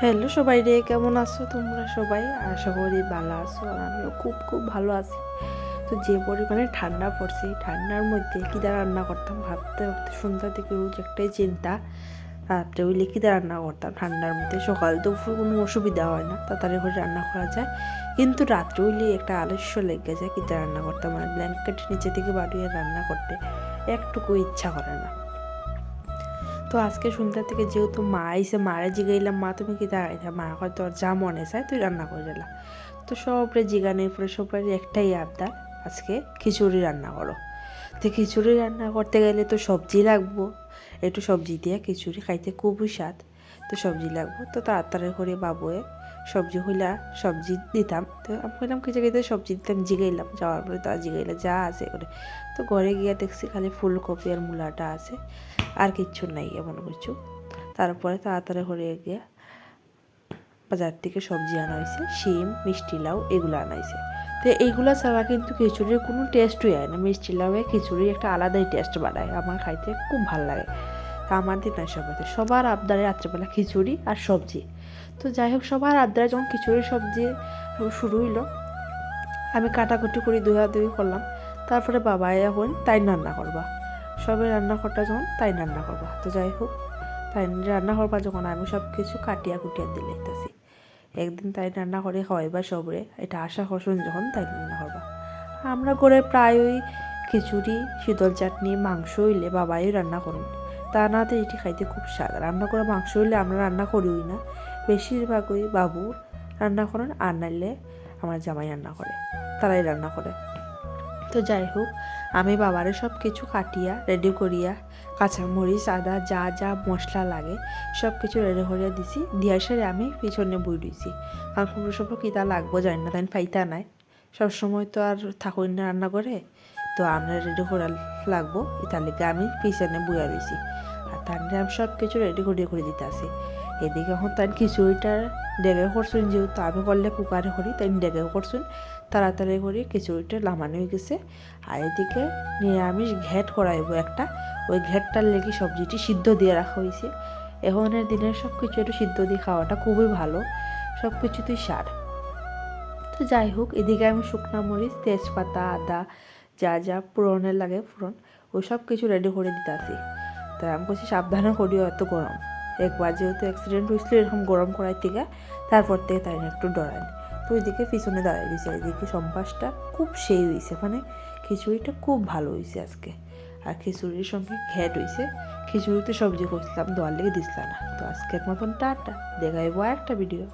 Hello সবাই রে কেমন আছো তোমরা সবাই? আশা করি ভালো আছো আর আমিও খুব খুব ভালো আছি। তো যে পরিমাণে ঠান্ডা পড়ছে ঠান্ডার মধ্যে কীটা রান্না করতাম ভাবতে ভাবতে সন্ধ্যা থেকে রোজ একটাই চিন্তা। রাত্রে হইলে কীটা রান্না করতাম? ঠান্ডার মধ্যে সকাল দুপুর কোনো অসুবিধা হয় না তাড়াতাড়ি করে রান্না করা যায়। কিন্তু রাত্রে হইলে একটা আলস্য লেগে যায় কীটা রান্না করতাম। মানে ব্ল্যাঙ্কেট নিচে থেকে বাড়িয়ে রান্না করতে। একটুকু ইচ্ছা করে না। তো আজকে সন্ধ্যা থেকে যেহেতু মা আইসে মারে জিগাইলাম, মা তুমি কি তাকাইতা মা কয়, তোর যা মনে চায় তুই রান্না করে দিলা তো সবরে জিগানোর পরে সবার একটাই আবদার, আজকে খিচুড়ি রান্না করো। তো খিচুড়ি রান্না করতে গেলে তো সবজি লাগবো। একটু সবজি দিয়ে খিচুড়ি খাইতে খুবই স্বাদ। তো সবজি লাগবো। তো তাড়াতাড়ি করে বাবুয়ে সবজি হইলা সবজি দিতাম। তো আমি বললাম কিছু খেতে সবজি দিতাম? জিগাইলাম। যাওয়ার পরে তারা জিগাইলা, যা আছে করে। তো ঘরে গিয়ে দেখছি খালি ফুলকপি আর মূলাটা আছে। আর কিচ্ছু নাই, এমন কিছু। তারপরে তাড়াতাড়ি করে গিয়ে বাজার থেকে সবজি আনা হয়েছে শিম, মিষ্টি লাউ এগুলো আনা হয়েছে তো এইগুলো ছাড়া কিন্তু খিচুড়ির কোনো টেস্টই হয় না। মিষ্টি লাউয়ে খিচুড়ি একটা আলাদাই টেস্ট বাড়ায় আমার খাইতে খুব ভালো লাগে। তা আমার দিন না সবাই সবার আবদারে রাত্রেবেলা খিচুড়ি আর সবজি। তো যাই হোক, সবার আবদারে যখন খিচুড়ি, সবজি শুরু হইল, আমি কাটাকুটি করি, দুই করলাম। তারপরে বাবা এখন তাই রান্না করবা। সবে রান্না করটা যখন, তাই রান্না করবা। তো যাই হোক, তাই রান্না করবা যখন, আমি সব কিছু কাটিয়া কুটিয়া দিলে তাছি একদিন তাই রান্না করে খাওয়াইবা সবরে, এটা আশা করছেন যখন, তাই রান্না করবা। আমরা করে প্রায়ই খিচুড়ি, শীতল চাটনি, মাংস হইলে বাবাই রান্না করেন। তা না তো এটি খাইতে খুব স্বাদ। রান্না করা মাংস হইলে আমরা রান্না করিই না। বেশিরভাগই বাবু রান্না করেন আর নাইলে আমার জামাই রান্না করে, তারাই রান্না করে। তো যাই হোক, আমি বাবারে সব কিছু কাটিয়া রেডি করিয়া, কাঁচামরিচ, আদা, যা যা মশলা লাগে সব কিছু রেডি করিয়া দিছি। দিয়ার সারে আমি পিছনে বই দিয়েছি কারণ কোনো সময় তা লাগবো জানি না, তাই ফাইতা নাই। সবসময় তো আর থাকুন না রান্না করে। তো আমরা রেডি করা লাগবো। এটার লিগে আমি পিছনে বইয়া রয়েছি আর তার আমি সব কিছু রেডি করিয়ে করে দিতে আসি এদিকে এখন তাই খিচুড়িটার ডেগে করছুন, যেহেতু আমি করলে কুকারে করি, তাই ডেগে করছুন। তাড়াতাড়ি করে খিচুড়িটা লামানো হয়ে গেছে। আর এদিকে নিরামিষ ঘ্যাট করাইব একটা। ওই ঘ্যাটটার লেগে সবজিটি সিদ্ধ দিয়ে রাখা হয়েছে। এখনের দিনের সব কিছু একটু সিদ্ধ দিয়ে খাওয়াটা খুবই ভালো। সব কিছুতেই সার তো যাই হোক, এদিকে আমি শুকনা মরিচ, তেজপাতা, আদা যা যা পুরনের লাগে পুরন, ওই সব কিছু রেডি করে দিতে আসি। তাই আমি বলছি, সাবধানে করিও, এত গরম। একবার যেহেতু অ্যাক্সিডেন্ট হয়েছিল, এরকম গরম করার থেকে, তারপর থেকে তাই একটু ডরান তো ওইদিকে পিছনে দাঁড়াই দিয়েছে এদিকে সম্পাসটা খুব সেই হয়েছে মানে খিচুড়িটা খুব ভালো হয়েছে আজকে। আর খিচুড়ির সঙ্গে ঘ্যাট হয়েছে, খিচুড়িতে সবজি করছিলাম দোয়ার লেগে দিছিলাম না। তো আজকের মতন টাটা, দেখাইবো আর একটা ভিডিও